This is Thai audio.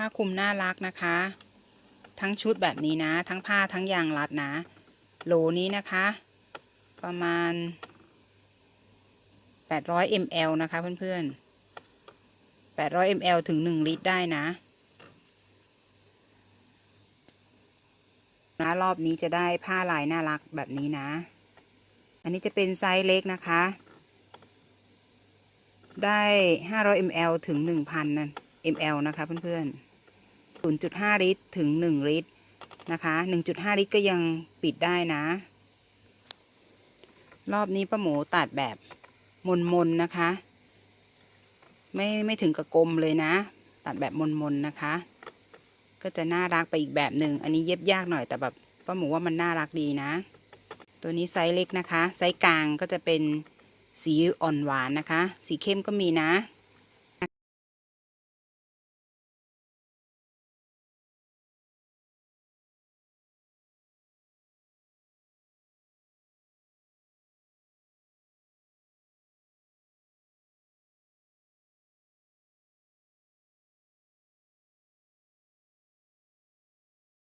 ผ้าคลุมน่ารักนะคะ ทั้งชุดแบบนี้นะ ทั้งผ้าทั้งยางรัดนะโหลนี้นะคะ ประมาณ 800 ml นะคะเพื่อนๆ 800 ml ถึง 1 ลิตรได้นะ นะ รอบนี้จะได้ผ้าลายน่ารักแบบนี้นะ อันนี้จะเป็นไซส์เล็กนะคะ ได้ 500 ml ถึง 1,000 ml นะคะเพื่อนๆ 0.5 ลิตรถึง 1 ลิตรนะคะ 1.5 ลิตรก็ยังปิดได้นะ รอบนี้ป้าหมูตัดแบบมนๆนนะคะ ไม่ไม่ถึงกับกลมเลยนะ ตัดแบบมนๆนนะคะ ก็จะน่ารักไปอีกแบบหนึ่ง อันนี้เย็บยากหน่อยแต่แบบป้าหมูว่ามันน่ารักดีนะ ตัวนี้ไซส์เล็กนะคะ ไซส์กลางก็จะเป็นสีอ่อนหวานนะคะ สีเข้มก็มีนะ